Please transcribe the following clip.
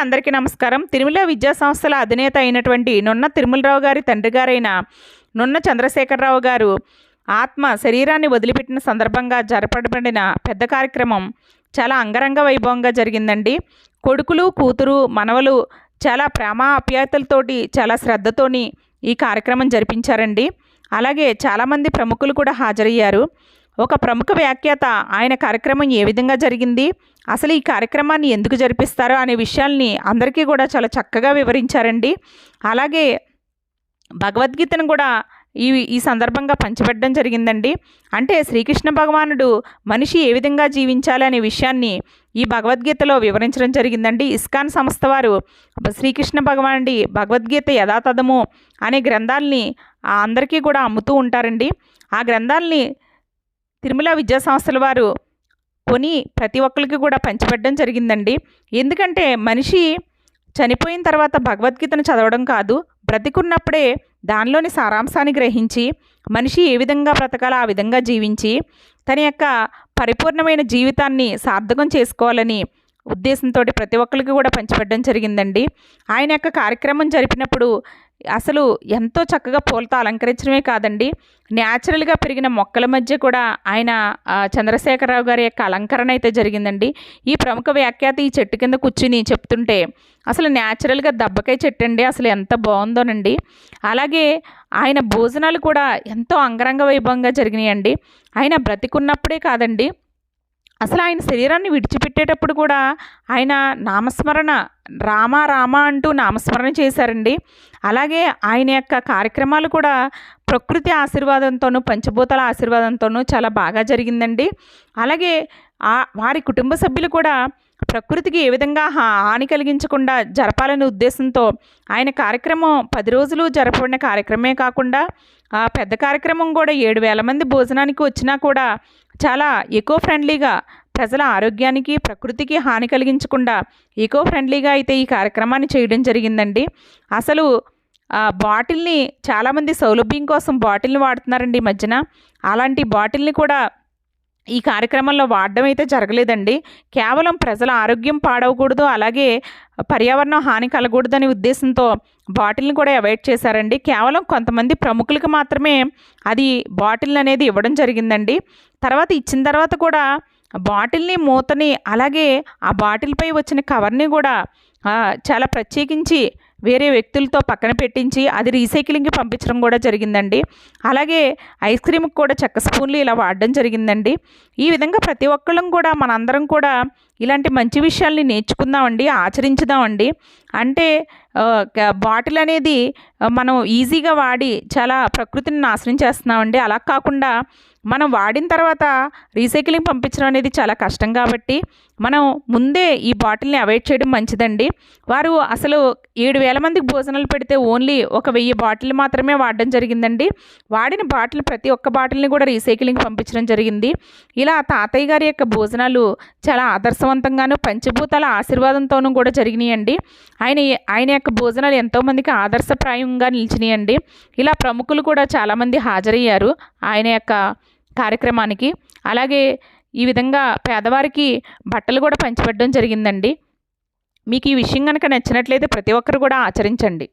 అందరికీ నమస్కారం. తిరుమల విద్యా సంస్థల అధినేత అయినటువంటి నున్న తిరుమలరావు గారి తండ్రి గారైన నున్న చంద్రశేఖరరావు గారు ఆత్మ శరీరాన్ని వదిలిపెట్టిన సందర్భంగా జరపబడిన పెద్ద కార్యక్రమం చాలా అంగరంగ వైభవంగా జరిగిందండి. కొడుకులు కూతురు మనవలు చాలా ప్రేమ ఆప్యాయతలతోటి చాలా శ్రద్ధతోని ఈ కార్యక్రమం జరిపించారండి. అలాగే చాలామంది ప్రముఖులు కూడా హాజరయ్యారు. ఒక ప్రముఖ వ్యాఖ్యాత. ఆయన కార్యక్రమం ఏ విధంగా జరిగింది? అసలు ఈ కార్యక్రమాన్ని ఎందుకు జరిపిస్తారో? అనే విషయాల్ని అందరికీ కూడా చాలా చక్కగా వివరించారండి. అలాగే భగవద్గీతను కూడా ఈ ఈ సందర్భంగా పంచిపెట్టడం జరిగిందండి. అంటే శ్రీకృష్ణ భగవానుడు మనిషి ఏ విధంగా జీవించాలి అనే విషయాన్ని ఈ భగవద్గీతలో వివరించడం జరిగిందండి. ఇస్కాన్ సంస్థ వారు శ్రీకృష్ణ భగవానుడి భగవద్గీత యథాతథము అనే గ్రంథాలని అందరికీ కూడా అమ్ముతూ ఉంటారండి. ఆ గ్రంథాలని తిరుమల విద్యా సంస్థల వారు కొని ప్రతి ఒక్కరికి కూడా పంచిపెట్టడం జరిగిందండి. ఎందుకంటే మనిషి చనిపోయిన తర్వాత భగవద్గీతను చదవడం కాదు బ్రతికున్నప్పుడే దానిలోని సారాంశాన్ని గ్రహించి మనిషి ఏ విధంగా బ్రతకాలో ఆ విధంగా జీవించి తన యొక్క పరిపూర్ణమైన జీవితాన్ని సార్థకం చేసుకోవాలని ఉద్దేశంతో ప్రతి ఒక్కరికి కూడా పంచిపెట్టడం జరిగిందండి. ఆయన యొక్క కార్యక్రమం జరిపినప్పుడు అసలు ఎంతో చక్కగా పూలతో అలంకరించడమే కాదండి. న్యాచురల్గా పెరిగిన మొక్కల మధ్య కూడా ఆయన చంద్రశేఖరరావు గారి యొక్క అలంకరణ అయితే జరిగిందండి. ఈ ప్రముఖ వ్యాఖ్యాత ఈ చెట్టు కింద కూర్చుని చెప్తుంటే అసలు న్యాచురల్గా దబ్బకాయ చెట్టు అండి అసలు ఎంత బాగుందోనండి. అలాగే ఆయన భోజనాలు కూడా ఎంతో అంగరంగ వైభవంగా జరిగినాయండి. ఆయన బ్రతికున్నప్పుడే కాదండి అసలు ఆయన శరీరాన్ని విడిచిపెట్టేటప్పుడు కూడా ఆయన నామస్మరణ రామ రామ అంటూ నామస్మరణ చేశారండి. అలాగే ఆయన యొక్క కార్యక్రమాలు కూడా ప్రకృతి ఆశీర్వాదంతోనూ పంచభూతాల ఆశీర్వాదంతోనూ చాలా బాగా జరిగిందండి. అలాగే వారి కుటుంబ సభ్యులు కూడా ప్రకృతికి ఏ విధంగా హాని కలిగించకుండా జరపాలనే ఉద్దేశంతో ఆయన కార్యక్రమం పది రోజులు జరపబడిన కార్యక్రమే కాకుండా పెద్ద కార్యక్రమం కూడా ఏడు వేల మంది భోజనానికి వచ్చినా కూడా చాలా ఎకో ఫ్రెండ్లీగా ప్రజల ఆరోగ్యానికి ప్రకృతికి హాని కలిగించకుండా ఈకో ఫ్రెండ్లీగా అయితే ఈ కార్యక్రమాన్ని చేయడం జరిగిందండి. అసలు బాటిల్ని చాలామంది సౌలభ్యం కోసం బాటిల్ని వాడుతున్నారండి ఈ మధ్యన. అలాంటి బాటిల్ని కూడా ఈ కార్యక్రమంలో వాడడం అయితే జరగలేదండి. కేవలం ప్రజల ఆరోగ్యం పాడవకూడదు అలాగే పర్యావరణం హాని కలగకూడదనే ఉద్దేశంతో బాటిల్ని కూడా అవాయిడ్ చేశారండి. కేవలం కొంతమంది ప్రముఖులకు మాత్రమే అది బాటిల్ అనేది ఇవ్వడం జరిగిందండి. తర్వాత ఇచ్చిన తర్వాత కూడా బాటిల్ని మూతని అలాగే ఆ బాటిల్పై వచ్చిన కవర్ని కూడా చాలా ప్రత్యేకించి వేరే వ్యక్తులతో పక్కన పెట్టించి అది రీసైక్లింగ్కి పంపించడం కూడా జరిగిందండి. అలాగే ఐస్ క్రీమ్కి కూడా చెక్క స్పూన్లు ఇలా వాడడం జరిగిందండి. ఈ విధంగా ప్రతి ఒక్కళ్ళం కూడా మనందరం కూడా ఇలాంటి మంచి విషయాల్ని నేర్చుకుందామండి ఆచరించుదామండి. అంటే బాటిల్ అనేది మనం ఈజీగా వాడి చాలా ప్రకృతిని నాశనం చేస్తున్నామండి. అలా కాకుండా మనం వాడిన తర్వాత రీసైక్లింగ్ పంపించడం అనేది చాలా కష్టం కాబట్టి మనం ముందే ఈ బాటిల్ని అవాయిడ్ చేయడం మంచిదండి. వారు అసలు ఏడు వేల మందికి భోజనాలు పెడితే ఓన్లీ ఒక వెయ్యి బాటిల్ మాత్రమే వాడడం జరిగిందండి. వాడిన బాటిల్ ప్రతి ఒక్క బాటిల్ని కూడా రీసైక్లింగ్ పంపించడం జరిగింది. ఇలా తాతయ్య గారి యొక్క భోజనాలు చాలా ఆదర్శం ఆదర్శవంతంగాను పంచభూతాల ఆశీర్వాదంతోనూ కూడా జరిగినాయండి. ఆయన ఆయన యొక్క భోజనాలు ఎంతోమందికి ఆదర్శప్రాయంగా నిలిచినాయండి. ఇలా ప్రముఖులు కూడా చాలామంది హాజరయ్యారు ఆయన యొక్క కార్యక్రమానికి. అలాగే ఈ విధంగా పేదవారికి బట్టలు కూడా పంచిపెట్టడం జరిగిందండి. మీకు ఈ విషయం కనుక నచ్చినట్లయితే ప్రతి ఒక్కరు కూడా ఆచరించండి.